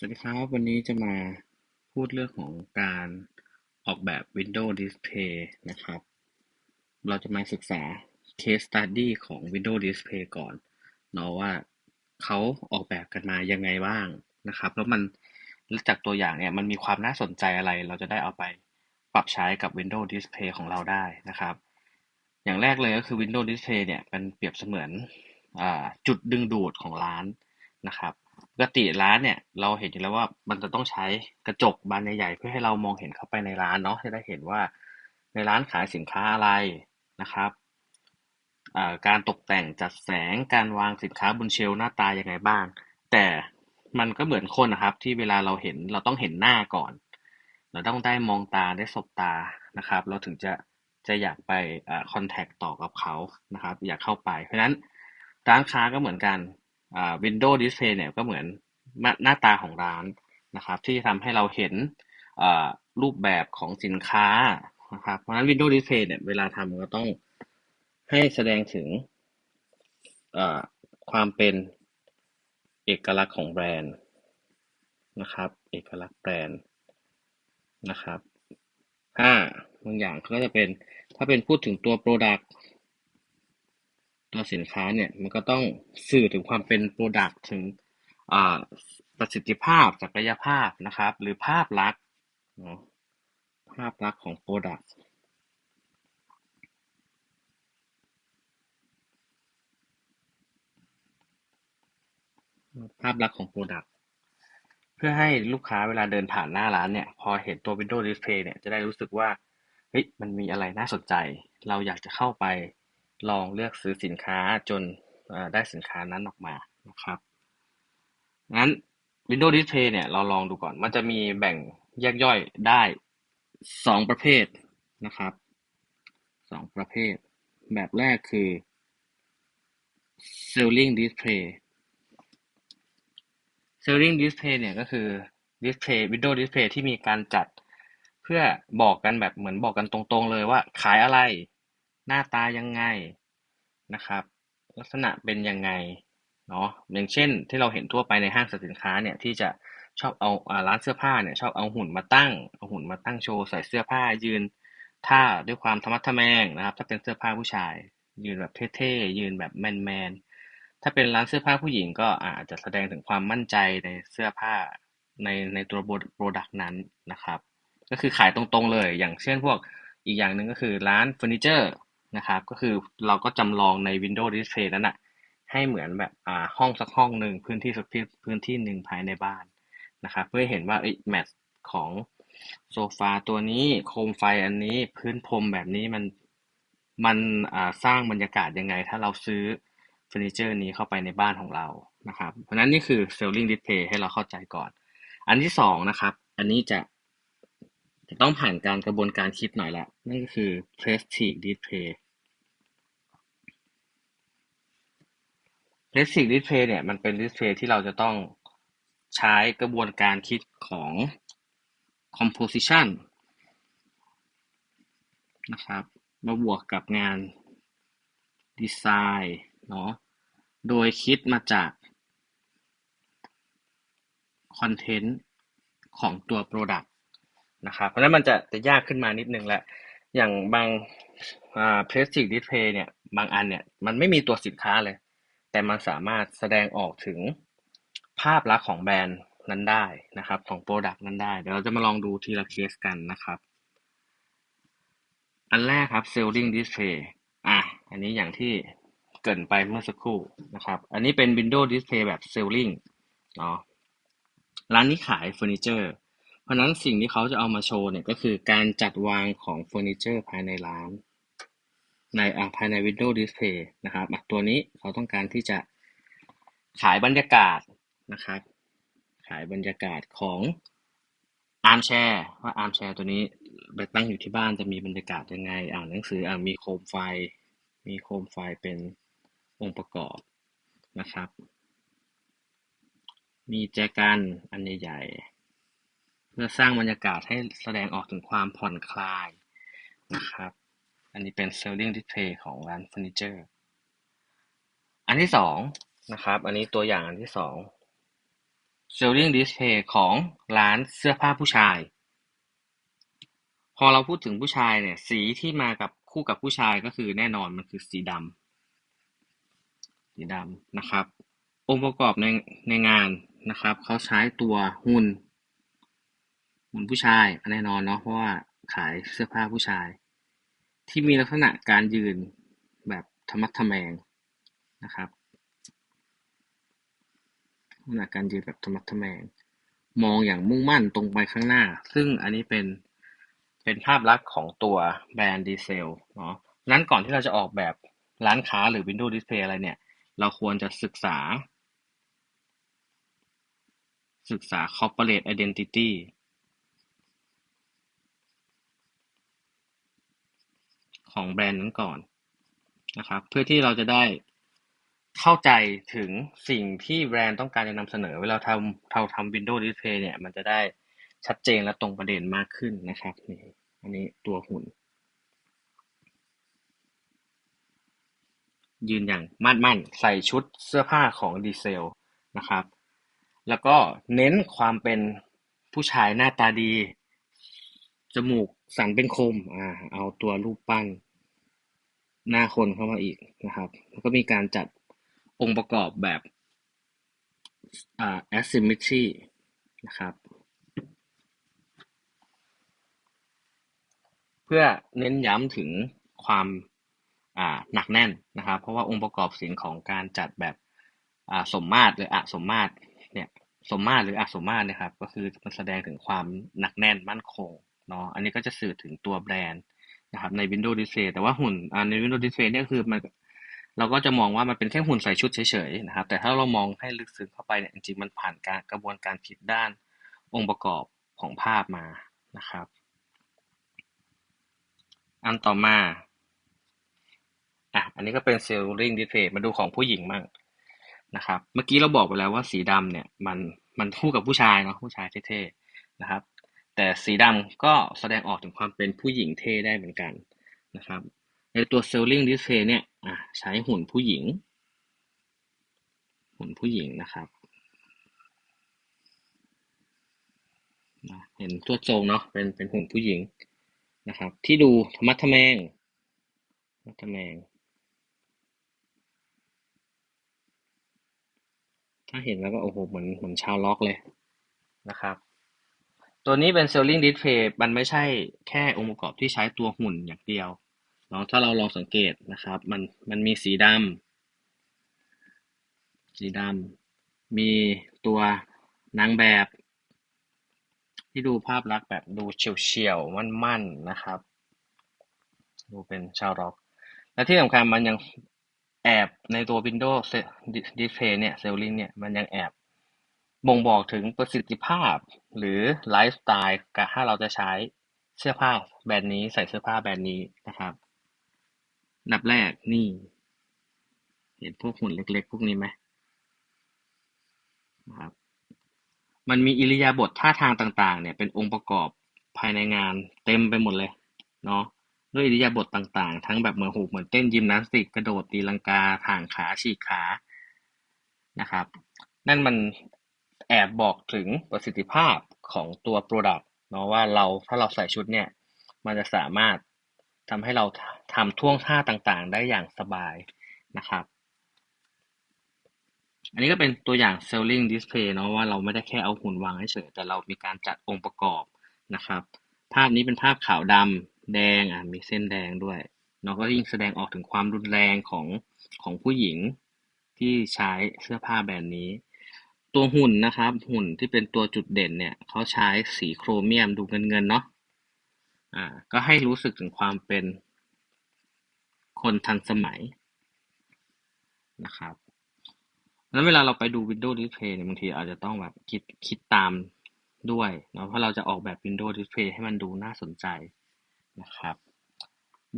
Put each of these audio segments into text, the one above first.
สวัสดีครับ วันนี้จะมาพูดเรื่องของการออกแบบ Windows Display นะครับ เราจะมาศึกษา case study ของ Windows Display ก่อนเนาะว่าเขาออกแบบกันมายังไงบ้างนะครับ แล้วมันจากตัวอย่างเนี่ยมันมีความน่าสนใจอะไร เราจะได้เอาไปปรับใช้กับ Windows Display ของเราได้นะครับ อย่างแรกเลยก็คือ Windows Display เนี่ยมันเปรียบเสมือนจุดดึงดูดของร้านนะครับ ปกติร้านเนี่ย เราเห็นอยู่แล้วว่า มันจะต้องใช้กระจกบานใหญ่ ๆ เพื่อให้เรามองเห็นเข้าไปในร้านเนาะ จะได้เห็นว่าในร้านขายสินค้าอะไรนะครับการตกแต่งจัดแสง การวางสินค้าบนเชลหน้าตายังไงบ้าง แต่มันก็เหมือนคนนะครับ ที่เวลาเราเห็นเราต้องเห็นหน้าก่อน เราต้องได้มองตาได้สบตานะครับ เราถึงจะจะอยากไปคอนแทคต่อกับเขานะครับ อยากเข้าไป เพราะฉะนั้นร้านค้าก็เหมือนกัน วินโดว์ดิสเพย์เนี่ยก็เหมือนหน้าตาของร้านนะครับที่ทำให้เราเห็นรูปแบบของสินค้านะครับเพราะฉะนั้น Windows Display เนี่ยเวลาทำก็ต้องให้แสดงถึงความเป็นเอกลักษณ์ของแบรนด์นะครับ เอกลักษณ์แบรนด์นะครับห้าบางอย่างก็จะเป็นถ้าเป็นพูดถึงตัว Product ตัวสินค้าเนี่ยมันก็ต้องสื่อถึงความเป็นโปรดักต์ถึงประสิทธิภาพศักยภาพนะครับ หรือภาพลักษณ์ภาพลักษณ์ของโปรดักต์ภาพลักษณ์ของโปรดักต์เพื่อให้ลูกค้าเวลาเดินผ่านหน้าร้านเนี่ย พอเห็นตัว Windows Display เนี่ยจะได้รู้สึกว่าเฮ้ยมันมีอะไรน่าสนใจ เราอยากจะเข้าไป ลองเลือกซื้อสินค้าจนได้สินค้านั้นออกมานะครับงั้น Windows Display เนี่ยเราลองดูก่อน มันจะมีแบ่งแยกย่อยได้สองประเภทนะครับสองประเภท แบบแรกคือ Selling Display Selling Display เนี่ยก็คือ Display Windows Display ที่มีการจัดเพื่อบอกกันแบบเหมือนบอกกันตรงๆเลยว่าขายอะไร หน้าตายังไง นะครับ ลักษณะเป็นยังไงเนาะอย่างเช่น ที่เราเห็นทั่วไปในห้างสรรพสินค้าเนี่ยที่จะชอบเอาร้านเสื้อผ้าเนี่ยชอบเอาหุ่นมาตั้งเอาหุ่นมาตั้งโชว์ใส่เสื้อผ้ายืนท่าด้วยความธรรมะทแมงนะครับ ถ้าเป็นเสื้อผ้าผู้ชาย ยืนแบบเท่ๆยืนแบบแมนๆถ้าเป็นร้านเสื้อผ้าผู้หญิงก็อาจจะแสดงถึงความมั่นใจในเสื้อผ้าในในตัวโปรดักต์นั้นนะครับ ก็คือขายตรงๆเลย อย่างเช่นพวกอีกอย่างหนึ่งก็คือร้านเฟอร์นิเจอร์ นะครับ ก็คือเราก็จำลองใน Windows Display นั้นนะให้เหมือนแบบอ่าห้องสักห้องหนึ่งพื้นที่สักพื้นที่หนึ่งภายในบ้านนะครับ เพื่อเห็นว่าแมทของโซฟาตัวนี้โคมไฟอันนี้พื้นพรมแบบนี้มันมันอ่าสร้างบรรยากาศยังไง ถ้าเราซื้อเฟอร์นิเจอร์นี้เข้าไปในบ้านของเรานะครับ เพราะนั้นนี่คือ selling display ให้เราเข้าใจก่อน อันที่สองนะครับ อันนี้จะ จะต้องผ่านการกระบวนการคิดหน่อยละ นั่นก็คือ plastic display plastic display เนี่ย มันเป็น display ที่เราจะต้องใช้กระบวนการคิดของ composition นะครับ มาบวกกับงานดีไซน์เนาะ โดยคิดมาจากคอนเทนต์ของตัว Product นะครับ เพราะนั้นมันจะจะยากขึ้นมานิดนึงแหละ อย่างบางอ่า plastic display เนี่ยบางอันเนี่ยมันไม่มีตัวสินค้าเลย แต่มันสามารถแสดงออกถึงภาพลักษณ์ของแบรนด์นั้นได้นะครับ ของ Product นั้นได้ เดี๋ยวเราจะมาลองดูทีละเคสกันนะครับ อันแรกครับ selling display อะอันนี้อย่างที่เกินไปเมื่อสักครู่นะครับ อันนี้เป็น Windows Display แบบ selling เนาะร้านนี้ขายเฟอร์นิเจอร์ เพราะนั้นสิ่งที่เขาจะเอามาโชว์เนี่ยก็คือการจัดวางของเฟอร์นิเจอร์ภายในร้าน ในอ่าภายใน Windows Display นะครับตัวนี้เขาต้องการที่จะขายบรรยากาศนะครับ ขายบรรยากาศของอาร์มแชร์ว่าอาร์มแชร์ตัวนี้ไปตั้งอยู่ที่บ้านจะมีบรรยากาศยังไง อ่านหนังสืออ่ามีโคมไฟ มีโคมไฟเป็นองค์ประกอบนะครับ มีแจกันอันใหญ่ พื่อสร้างบรรยากาศให้แสดงออกถึงความผ่อนคลายนะครับ อันนี้เป็น selling display ของร้านเฟอร์นิเจอร์ อันที่สองนะครับ อันนี้ตัวอย่างอันที่สอง selling display ของร้านเสื้อผ้าผู้ชาย พอเราพูดถึงผู้ชายเนี่ย สีที่มากับคู่กับผู้ชายก็คือแน่นอนมันคือสีดำสีดำนะครับ องค์ประกอบในในงานนะครับ เขาใช้ตัวหุ่น หุ่นผู้ชายแน่นอนเนาะเพราะว่าขายเสื้อผ้าผู้ชาย ที่มีลักษณะการยืนแบบธรรมัดทะแมงนะครับลักษณะการยืนแบบธรรมัดทะแมง มองอย่างมุ่งมั่นตรงไปข้างหน้า ซึ่งอันนี้เป็นเป็นภาพลักษณ์ของตัวแบรนด์ดีเซลเนาะนั้นก่อนที่เราจะออกแบบร้านค้าหรือ Windows Display อะไรเนี่ย เราควรจะศึกษา ศึกษา corporate identity ของแบรนด์นั้นก่อนนะครับ เพื่อที่เราจะได้เข้าใจถึงสิ่งที่แบรนด์ต้องการจะนำเสนอ เวลาทำเราทำ Windows Display เนี่ย มันจะได้ชัดเจนและตรงประเด็นมากขึ้นนะครับนี่อันนี้ตัวหุ่น ยืนอย่างมั่นมั่นใส่ชุดเสื้อผ้าของดีเซลนะครับ แล้วก็เน้นความเป็นผู้ชายหน้าตาดี มูกสันเป็นคม อ่า เอาตัวรูปปั้น หน้าคนเข้ามาอีกนะครับ แล้วก็มีการจัดองค์ประกอบแบบอ่า asymmetry นะครับ เพื่อเน้นย้ำถึงความอ่าหนักแน่นนะครับ เพราะว่าองค์ประกอบศิลป์ของการจัดแบบอ่าสมมาตรหรืออสมมาตรเนี่ยสมมาตรหรืออสมมาตรนะครับ ก็คือมันแสดงถึงความหนักแน่นมั่นคง เนาะอันนี้ก็จะสื่อถึงตัวแบรนด์นะครับใน Windows Display แต่ว่าหุ่นใน Windows Display เนี่ยคือมันเราก็จะมองว่ามันเป็นแค่หุ่นใส่ชุดเฉยๆนะครับ แต่ถ้าเรามองให้ลึกซึ้งเข้าไปเนี่ยจริงๆมันผ่านการกระบวนการคิดด้านองค์ประกอบของภาพมานะครับ อันต่อมาอะอันนี้ก็เป็น Selling Display มาดูของผู้หญิงบ้างนะครับ เมื่อกี้เราบอกไปแล้วว่าสีดำเนี่ยมันมันคู่กับผู้ชายเนาะผู้ชายเท่ๆนะครับ แต่สีดำก็แสดงออกถึงความเป็นผู้หญิงเท่ได้เหมือนกันนะครับ ในตัว Selling Display เนี่ยใช้หุ่นผู้หญิง หุ่นผู้หญิงนะครับเห็นตัวทรงเนาะเป็นเป็นหุ่นผู้หญิงนะครับ ที่ดูธรรมะทะแมงธรรมะทะแมง ถ้าเห็นแล้วก็โอ้โหเหมือนเหมือนชาวล็อกเลยนะครับ ตัวนี้เป็น Selling Display มันไม่ใช่แค่องค์ประกอบที่ใช้ตัวหุ่นอย่างเดียวเนาะถ้าเราลองสังเกตนะครับ มันมันมีสีดำสีดำมีตัวนางแบบ ที่ดูภาพลักษณ์แบบดูเฉียวๆมั่นๆนะครับ ดูเป็นชาวร็อก และที่สำคัญมันยังแอบในตัว Windows Display เนี่ย Selling เนี่ย มันยังแอบ บ่งบอกถึงประสิทธิภาพ หรือไลฟ์สไตล์กับถ้าเราจะใช้เสื้อผ้าแบรนด์นี้ ใส่เสื้อผ้าแบรนด์นี้นะครับอันดับแรกนี่ เห็นพวกหุ่นเล็กๆ พวกนี้ไหมนะครับ มันมีอิริยาบถท่าทางต่างๆ เนี่ย เป็นองค์ประกอบภายในงานเต็มไปหมดเลย เนาะด้วยอิริยาบถต่างๆ ทั้งแบบเหมือนหูเหมือนเต้นยิมนาสติกกระโดดตีลังกา ถ่างขาฉีกขา นะครับ นั่นมัน แอบบอกถึงประสิทธิภาพของตัว Product เนาะว่าเรา ถ้าเราใส่ชุดเนี่ย มันจะสามารถทำให้เราทำท่วงท่าต่างๆ ได้อย่างสบายนะครับ อันนี้ก็เป็นตัวอย่าง selling display เนาะว่าเราไม่ได้แค่เอาหุ่นวางเฉยแต่เรามีการจัดองค์ประกอบนะครับ ภาพนี้เป็นภาพขาวดำแดงอะมีเส้นแดงด้วยเนาะก็ยิ่งแสดงออกถึงความรุนแรงของของผู้หญิงที่ใช้เสื้อผ้าแบรนด์นี้ ตัวหุ่นนะครับ หุ่นที่เป็นตัวจุดเด่นเนี่ยเขาใช้สีโครเมียมดูเงินเงินเนาะอ่าก็ให้รู้สึกถึงความเป็นคนทันสมัยนะครับแล้วเวลาเราไปดู Windows Display เนี่ยบางทีอาจจะต้องแบบคิดคิดตามด้วยเนาะเพราะเราจะออกแบบ Windows Display ให้มันดูน่าสนใจนะครับ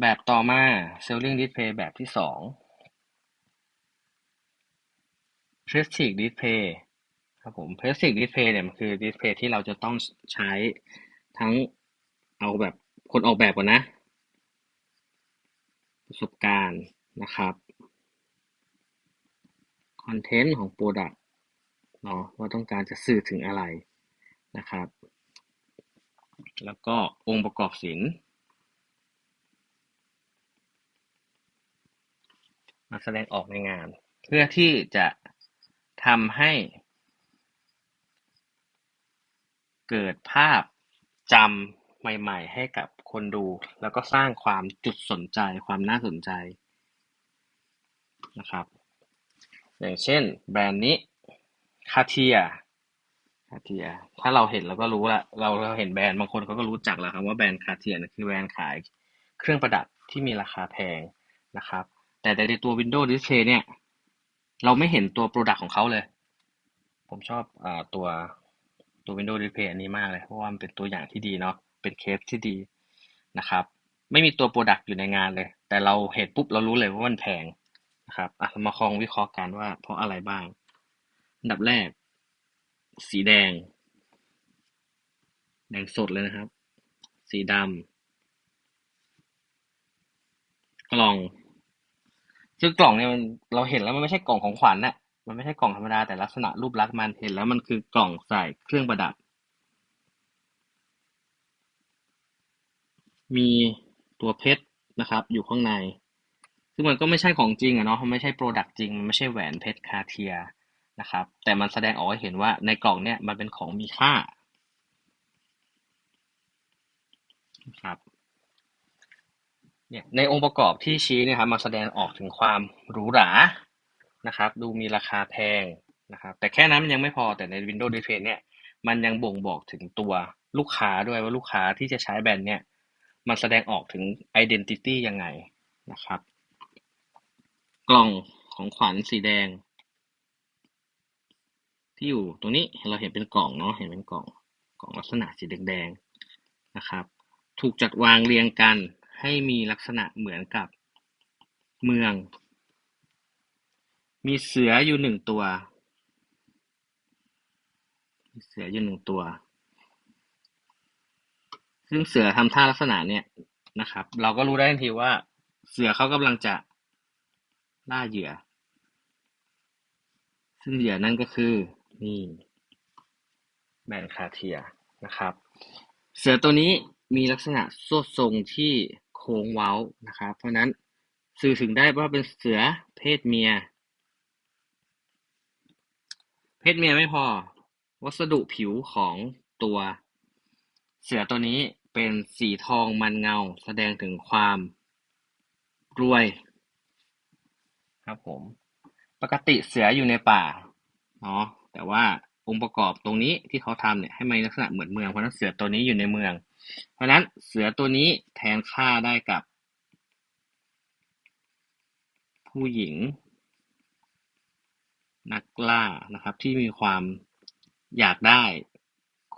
แบบต่อมา Selling Display แบบที่สอง Plastic Display ครับผม Plastic Display เนี่ยมันคือ Display ที่เราจะต้องใช้ทั้งเอาแบบคนออกแบบก่อนนะ ประสบการณ์นะครับคอนเทนต์ของ Product เนาะว่าต้องการจะสื่อถึงอะไรนะครับ แล้วก็องค์ประกอบศิลป์มาแสดงออกในงาน เพื่อที่จะทำให้ เกิดภาพจำใหม่ ๆ ให้กับคนดู แล้วก็สร้างความจุดสนใจ ความน่าสนใจนะครับ อย่างเช่น แบรนด์นี้คาเทียคาเทีย ถ้าเราเห็นเราก็รู้ละเราเราเห็นแบรนด์บางคนเขาก็รู้จักแล้วครับว่าแบรนด์คาเทียคือแบรนด์ขายเครื่องประดับที่มีราคาแพงนะครับ แต่ในตัว Windows Display เนี่ย เราไม่เห็นตัว Product ของเขาเลย ผมชอบอตัว ตัว Windows Display อันนี้มากเลย เพราะว่ามันเป็นตัวอย่างที่ดีเนาะ เป็นเคสที่ดีนะครับ ไม่มีตัว Product อยู่ในงานเลย แต่เราเห็นปุ๊บเรารู้เลยว่ามันแพงนะครับอะมาคองวิเคราะห์กันว่าเพราะอะไรบ้าง อันดับแรก สีแดง แดงสดเลยนะครับ สีดำกล่องซึ่งกล่องเนี่ยมันเราเห็นแล้วมันไม่ใช่กล่องของขวัญน่ะ มันไม่ใช่กล่องธรรมดา แต่ลักษณะรูปลักษณ์มันเห็นแล้วมันคือกล่องใส่เครื่องประดับ มีตัวเพชรนะครับ อยู่ข้างใน ซึ่งมันก็ไม่ใช่ของจริงอะเนาะมันไม่ใช่โปรดักต์จริง มันไม่ใช่แหวนเพชรคาเทียนะครับ แต่มันแสดงออกให้เห็นว่าในกล่องเนี่ยมันเป็นของมีค่านะครับเนี่ยในองค์ประกอบที่ชี้เนี่ยครับมาแสดงออกถึงความหรูหรา นะครับ ดูมีราคาแพงนะครับ แต่แค่นั้นมันยังไม่พอแต่ใน Windows Display เนี่ย มันยังบ่งบอกถึงตัวลูกค้าด้วยว่าลูกค้าที่จะใช้แบรนด์เนี่ย มันแสดงออกถึง identity ยังไงนะครับ กล่องของขวัญสีแดง ที่อยู่ตรงนี้เราเห็นเป็นกล่องเนาะเห็นเป็นกล่องกล่องลักษณะสีแดงๆนะครับ ถูกจัดวางเรียงกันให้มีลักษณะเหมือนกับเมือง มีเสืออยู่หนึ่งตัวมีเสืออยู่หนึ่งตัว ซึ่งเสือทำท่าลักษณะเนี่ยนะครับ เราก็รู้ได้ทันทีว่า เสือเขากำลังจะล่าเหยื่อ ซึ่งเหยื่อนั่นก็คือนี่แบนคาเทียนะครับ เสือตัวนี้มีลักษณะโซ่ทรงที่โค้งเว้านะครับ เพราะนั้นสื่อถึงได้ว่าเป็นเสือเพศเมีย เพศเมียไม่พอ วัสดุผิวของตัวเสือตัวนี้เป็นสีทองมันเงา แสดงถึงความรวย ครับผม ปกติเสืออยู่ในป่าเนาะแต่ว่าองค์ประกอบตรงนี้ที่เขาทำเนี่ยให้มันลักษณะเหมือนเมืองเพราะนั้นเสือตัวนี้อยู่ในเมือง เพราะนั้นเสือตัวนี้แทนค่าได้กับ ผู้หญิง นักล่านะครับ ที่มีความอยากได้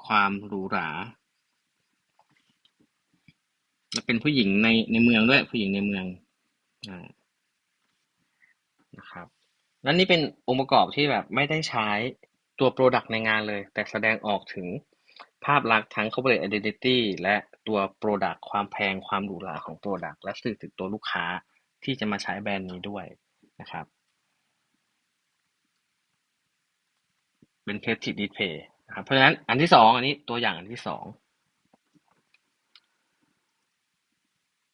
ความหรูหราและเป็นผู้หญิงในในเมืองด้วยผู้หญิงในเมืองนะครับและนี่เป็นองค์ประกอบที่แบบไม่ได้ใช้ตัว Product ในงานเลย แต่แสดงออกถึงภาพลักษณ์ทั้ง corporate identity และตัว Product ความแพงความหรูหราของ Product และสื่อถึงตัวลูกค้าที่จะมาใช้แบรนด์นี้ด้วยนะครับ เป็น creative display นะครับเพราะฉะนั้นอันที่สองอันนี้ตัวอย่างอันที่สอง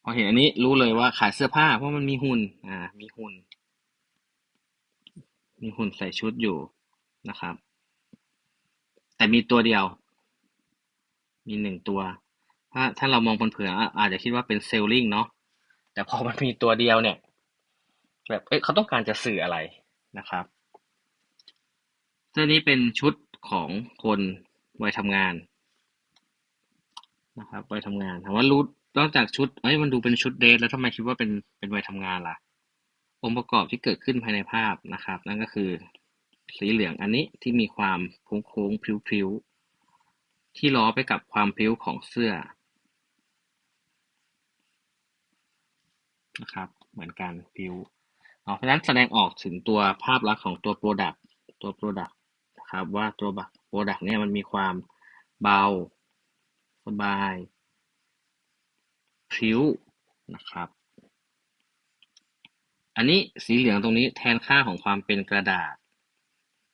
พอเห็นอันนี้รู้เลยว่าขายเสื้อผ้าเพราะมันมีหุ่นอ่ามีหุ่น มีหุ่นใส่ชุดอยู่นะครับ แต่มีตัวเดียว มีหนึ่งตัว ถ้าถ้าเรามองเผินๆอาจจะคิดว่าเป็นเซลลิงเนาะแต่พอมันมีตัวเดียวเนี่ยแบบเอ้ยเขาต้องการจะสื่ออะไรนะครับ เสื้อนี้เป็นชุดของคนวัยทำงานนะครับวัยทำงานถามว่ารู้นอกจากชุดเอ้ยมันดูเป็นชุดเดทแล้วทำไมคิดว่าเป็นเป็นวัยทำงานล่ะ องค์ประกอบที่เกิดขึ้นภายในภาพนะครับ นั่นก็คือสีเหลืองอันนี้ที่มีความโค้งโค้งพลิ้วๆที่ล้อไปกับความพลิ้วของเสื้อนะครับเหมือนกันพลิ้วเพราะฉะนั้นแสดงออกถึงตัวภาพลักษณ์ของตัว Product ตัว Product นะ ครับ ว่าตัว Product เนี่ยมันมีความเบา สบายพิ้วนะครับ อันนี้สีเหลืองตรงนี้แทนค่าของความเป็นกระดาษ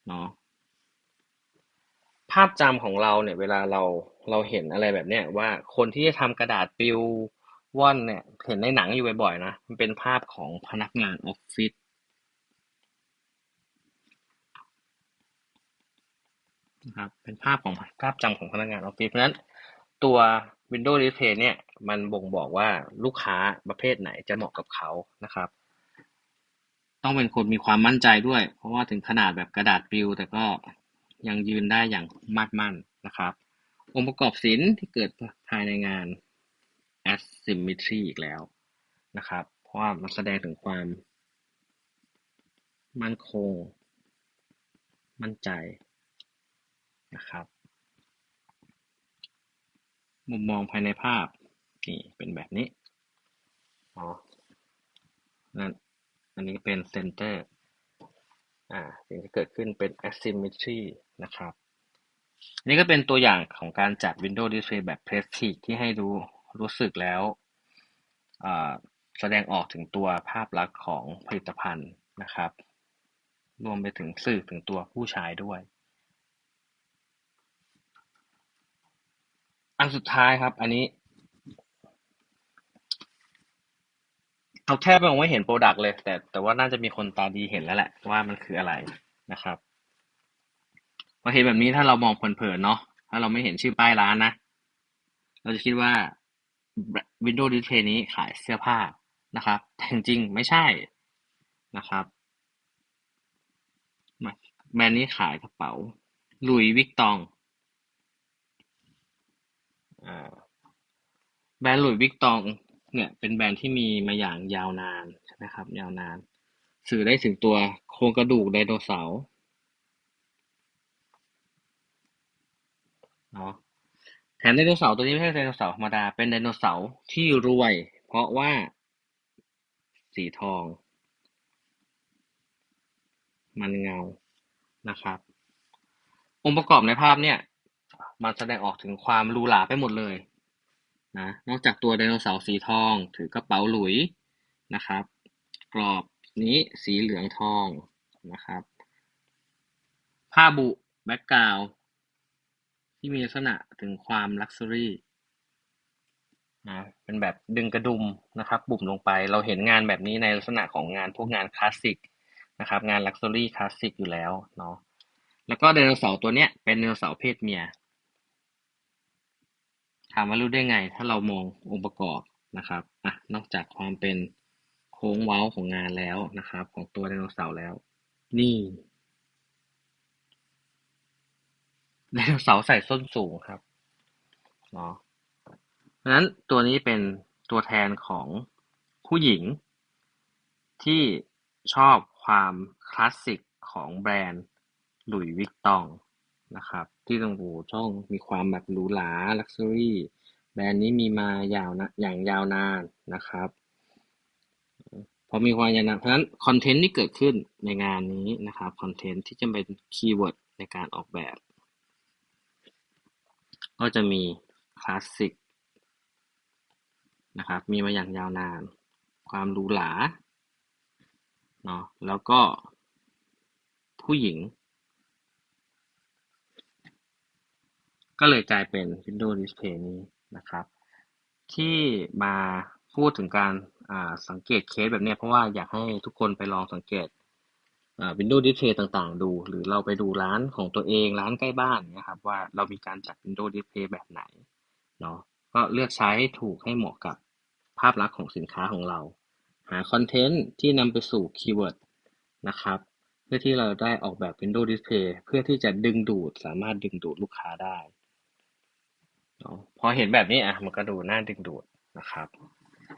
เนาะภาพจำของเราเนี่ยเวลาเราเราเห็นอะไรแบบเนี้ยว่าคนที่จะทำกระดาษปิวว่อนเนี่ยเห็นในหนังอยู่บ่อยๆนะมันเป็นภาพของพนักงานออฟฟิศ นะครับ เป็นภาพของภาพจำของพนักงานออฟฟิศเพราะฉะนั้นตัว Windows Display เนี่ยมันบ่งบอกว่าลูกค้าประเภทไหนจะเหมาะกับเขานะครับ ต้องเป็นคนมีความมั่นใจด้วย เพราะว่าถึงขนาดแบบกระดาษปลิว แต่ก็ยังยืนได้อย่างมั่นมั่นนะครับ องค์ประกอบศิลป์ที่เกิดภายในงาน asymmetry อีกแล้วนะครับ เพราะว่ามันแสดงถึงความ มั่นคง มั่นใจ นะครับ มุมมองภายในภาพ นี่เป็นแบบนี้อ๋อนั่นอันนี้เป็นเซนเตอร์อ่าสิ่งที่เกิดขึ้นเป็น asymmetry นะครับ นี่ก็เป็นตัวอย่างของการจัด Windows Display แบบ Prestige ที่ให้รู้รู้สึกแล้วแสดงออกถึงตัวภาพลักษณ์ของผลิตภัณฑ์นะครับ รวมไปถึงสื่อถึงตัวผู้ใช้ด้วย อันสุดท้ายครับ อันนี้ เราแทบมองไม่เห็นโปรดักต์เลย แต่แต่ว่าน่าจะมีคนตาดีเห็นแล้วแหละ ว่ามันคืออะไรนะครับพอเห็นแบบนี้ถ้าเรามองเผินๆเนาะถ้าเราไม่เห็นชื่อป้ายร้านนะ เราจะคิดว่า Windows Display นี้ขายเสื้อผ้านะครับแต่จริงๆไม่ใช่นะครับแบรนด์นี้ขายกระเป๋าลุยวิกตอง แบรนด์หลุยวิกตองเนี่ยเป็นแบรนด์ที่มีมาอย่างยาวนานใช่ไหมครับ ยาวนาน สื่อได้ถึงตัวโครงกระดูกไดโนเสาร์เนาะแถมไดโนเสาร์ตัวนี้ไม่ใช่ไดโนเสาร์ธรรมดา เป็นไดโนเสาร์ที่รวย เพราะว่าสีทอง มันเงานะครับ องค์ประกอบในภาพเนี่ย มันแสดงออกถึงความรูหราไปหมดเลยนะนอกจากตัวไดโนเสาร์สีทองถือกระเป๋าหลุยนะครับ กรอบนี้สีเหลืองทองนะครับ ผ้าบุแบ็กกราวที่มีลักษณะถึงความลักซ์รี่นะเป็นแบบดึงกระดุมนะครับ บุ่มลงไปเราเห็นงานแบบนี้ในลักษณะของงานพวกงานคลาสสิกนะครับ งานลักซ์รี่คลาสสิกอยู่แล้วเนาะแล้วก็ไดโนเสาร์ตัวเนี้ยเป็นไดโนเสาร์เพศเมีย ถามว่ารู้ได้ไง ถ้าเรามององค์ประกอบนะครับอะนอกจากความเป็นโค้งเว้าของงานแล้วนะครับ ของตัวไดโนเสาร์แล้ว นี่ไดโนเสาร์ใส่ส้นสูงครับเนาะเพราะฉะนั้นตัวนี้เป็นตัวแทนของผู้หญิง ที่ชอบความคลาสสิกของแบรนด์หลุยวิกตอง นะครับ ที่ต้องโหช่องมีความแบบหรูหราลักซ์รี่แบรนด์นี้มีมายาวนะอย่างยาวนานนะครับพอมีความยาวนานเพราะฉะนั้นคอนเทนต์ที่เกิดขึ้นในงานนี้นะครับคอนเทนต์ที่จะเป็นคีย์เวิร์ดในการออกแบบ ก็จะมีคลาสสิกนะครับมีมาอย่างยาวนาน ความหรูหราเนาะแล้วก็ผู้หญิง ก็เลยกลายเป็น Windows Display นี้นะครับ ที่มาพูดถึงการสังเกตเคสแบบนี้เพราะว่าอยากให้ทุกคนไปลองสังเกต Windows Display ต่างๆ ดู หรือเราไปดูร้านของตัวเองร้านใกล้บ้านนะครับว่าเรามีการจัด Windows Display แบบไหนเนาะก็เลือกใช้ให้ถูกให้เหมาะกับภาพลักษณ์ของสินค้าของเรา หาคอนเทนต์ที่นำไปสู่คีย์เวิร์ดนะครับ เพื่อที่เราได้ออกแบบ Windows Display เพื่อที่จะดึงดูดสามารถดึงดูดลูกค้าได้ พอเห็นแบบนี้อะมันก็ดูน่าดึงดูดนะครับ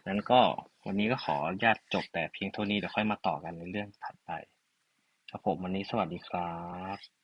นั้นก็วันนี้ก็ขออนุญาตจบแต่เพียงเท่านี้เดี๋ยวค่อยมาต่อกันในเรื่องถัดไปครับผมวันนี้สวัสดีครับ